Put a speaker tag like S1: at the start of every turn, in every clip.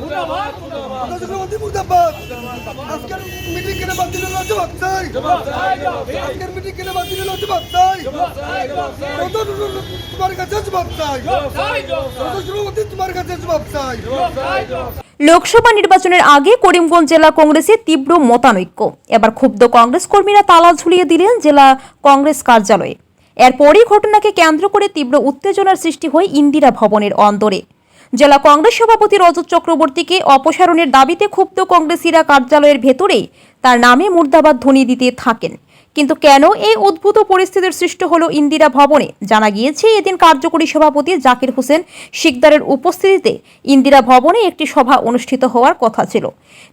S1: মুর্দাবাদ চক্রবর্তী মুর্দাবাদ। আজকের মিটিং কেন বাদ দিল না জবাব আজকের মিটিং কেন বাদ দিল না জবাব চাই তোমার কাছে জবাব চাই। রজত চক্রবর্তী তোমার কাছে জবাব চাই।
S2: লোকসভা নির্বাচনের আগে করিমগঞ্জ জেলা কংগ্রেসে তীব্র মতানৈক্য। এবার ক্ষুব্ধ কংগ্রেস কর্মীরা তালা ঝুলিয়ে দিলেন জেলা কংগ্রেস কার্যালয়ে। এরপরই ঘটনাকে কেন্দ্র করে তীব্র উত্তেজনার সৃষ্টি হয় ইন্দিরা ভবনের অন্দরে। জেলা কংগ্রেস সভাপতি রজত চক্রবর্তীকে অপসারণের দাবিতে ক্ষুব্ধ কংগ্রেসীরা কার্যালয়ের ভেতরেই তার নামে মুর্দাবাদ ধ্বনি দিতে থাকেন। কিন্তু কেন এই উদ্ভূত পরিস্থিতির সৃষ্টি হলো ইন্দিরা ভবনে? জানা গিয়েছে, এদিন কার্যকরী সভাপতি জাকির হোসেন শিকদারের উপস্থিতিতে ইন্দিরা ভবনে একটি সভা অনুষ্ঠিত হওয়ার কথা ছিল।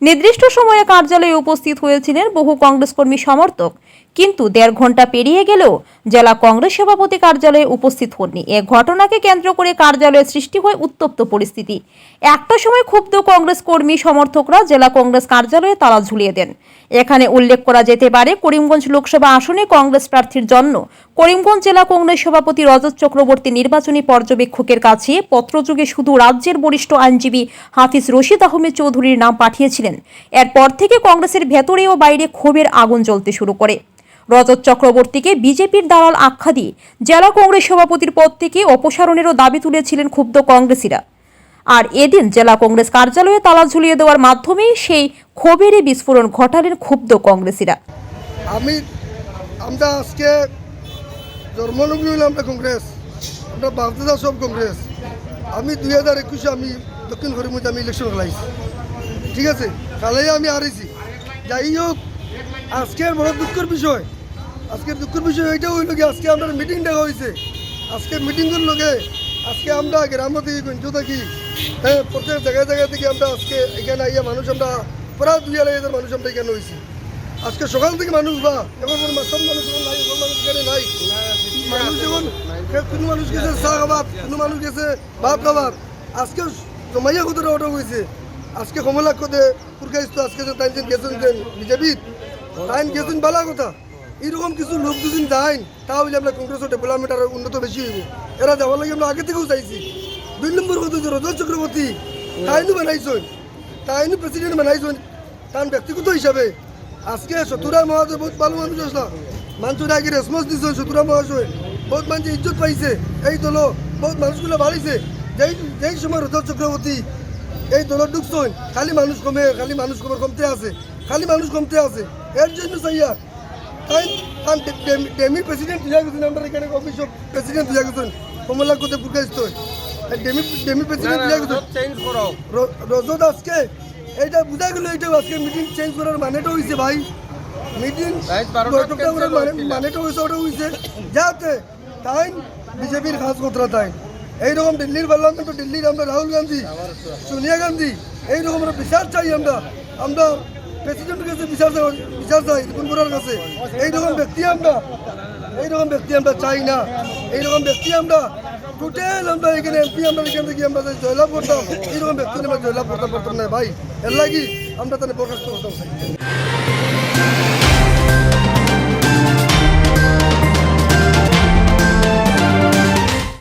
S2: নির্দিষ্ট সময়ে কার্যালয়ে উপস্থিত হয়েছিলেন বহু কংগ্রেস কর্মী সমর্থক কিন্তু দেড় ঘণ্টা পেরিয়ে গেলেও জেলা কংগ্রেস সভাপতি কার্যালয়ে উপস্থিত হননি। এ ঘটনাকে কেন্দ্র করে কার্যালয়ে সৃষ্টি হয় উত্তপ্ত পরিস্থিতি। একটা সময় ক্ষুব্ধ কংগ্রেস কর্মী সমর্থকরা জেলা কংগ্রেস কার্যালয়ে তালা ঝুলিয়ে দেন। এখানে উল্লেখ করা যেতে পারে, করিমগঞ্জ লোকসভা আসনে কংগ্রেস প্রার্থীর জন্য করিমগঞ্জ জেলা কংগ্রেস সভাপতি রজত চক্রবর্তী নির্বাচনী পর্যবেক্ষকের কাছে পত্রযুগে শুধু রাজ্যের বরিষ্ঠ আইনজীবী হাফিজ রশিদ আহমেদ চৌধুরীর নাম পাঠিয়েছিলেন। এরপর থেকে কংগ্রেসের ভেতরে ও বাইরে ক্ষোভের আগুন জ্বলতে শুরু করে। রজত চক্রবর্তীকে বিজেপির দালাল আখ্যা দিয়ে জেলা কংগ্রেস সভাপতির পদ থেকে অপসারণেরও দাবি তুলেছিলেন ক্ষুব্ধ কংগ্রেসীরা। আর এদিন জেলা কংগ্রেস কার্যালয়ে তালা ঝুলিয়ে দেওয়ার মাধ্যমে সেই ক্ষোভেরই বিস্ফোরণ ঘটালেন ক্ষুব্ধ কংগ্রেসীরা।
S1: আমি, আমরা আজকে জন্মলগ্ন হইলাম আমরা কংগ্রেস, আমরা বাপদাদা সব কংগ্রেস। আমি দুই হাজার একুশে আমি দক্ষিণ করিমগঞ্জে আমি ইলেকশন খেলাইছি ঠিক আছে? কালাই আমি হারিয়েছি যাই হোক আজকের বড় দুঃখের বিষয়। আজকের দুঃখের বিষয় এইটা হইল কি, আজকে আমরা মিটিং ডাকা হয়েছে আজকে মিটিং মিটিংয়ের লগে, আজকে আমরা গ্রাম থেকে গঞ্জ থাকি হ্যাঁ প্রত্যেক জায়গায় জায়গা থেকে আমরা আজকে এখানে আইয়া মানুষ আমরা প্রায় দুই আড়াই হাজার মানুষ আমরা এখানে হয়েছি আজকে সকাল থেকে মানুষ বা এখন সব মানুষ নাই সব মানুষ এখানে নাই। মানুষ যখন কোনো মানুষ গেছে চা খাবার, কোনো মানুষ গেছে ভাত খাবার। আজকে জমাইয়া কতটা অটো হয়েছে আজকে কমলা কদে পুরকাইছ তো আজকে যে তাই গেছেন যে বিজেপিত তাই গেছেন বালা কথা। এরকম কিছু লোক দুদিন যাইন তাহলে আমরা কংগ্রেসের ডেভেলপমেন্ট আরও উন্নত বেশি হইব। এরা যাওয়ার লাগে আমরা আগে থেকেও চাইছি। দুই নম্বর কথা হচ্ছে রজত চক্রবর্তী, তাইনু বানাইছেন। তাইনু প্রেসিডেন্ট বানাইছেন তার ব্যক্তিগত হিসাবে। আজকে শত্রুরা মহাশয় বহুত ভালো মানুষ আসলা। মানুষের আগে রেসপন্স দিচ্ছে শত্রুরা মহাশয়। বহুত মানুষ ইজ্জত পাইছে। এই দল বহুত মানুষগুলো বাড়িছে। যেই যেই সময় রজত চক্রবর্তী এই দলত ঢুকছেন, খালি মানুষ কমে, খালি মানুষ কমে কমতে আছে, খালি মানুষ কমতে আছে। এর জন্য চাইয়া তান ডেমি প্রেসিডেন্ট দিয়া গেছেন আমরা এখানে অফিস প্রেসিডেন্ট দিয়া গেছেন কমলা কোতে পুরকাইছে ডেমি ডেমি প্রেসিডেন্ট দিয়া গেছেন র- রজত আজকে এইটা বুঝা গেল এইটা আজকে মিটিং চেঞ্জ করার মানেটা হয়েছে ভাই মিটিং মানে- মানেটা হয়েছে ওটা হয়েছে যাতে তাই বিজেপির খাস কথা তাই এইরকম দিল্লির পার্লামেন্ট দিল্লির আমরা রাহুল গান্ধী সোনিয়া গান্ধী এইরকম আমরা বিচার চাই আমরা আমরা প্রেসিডেন্টের কাছে বিচার বিচার চাই ত্রিপুরার কাছে? এইরকম ব্যক্তি আমরা, এইরকম ব্যক্তি আমরা চাই না। এইরকম ব্যক্তি আমরা টোটাল আমরা এখানে এমপি আমরা এখান থেকে আমরা জয়লাভ করতাম, এইরকম ব্যক্তি আমরা জয়লাভ করতাম পারতাম না ভাই। এর লাগি আমরা তাহলে বরখাস্ত করতাম।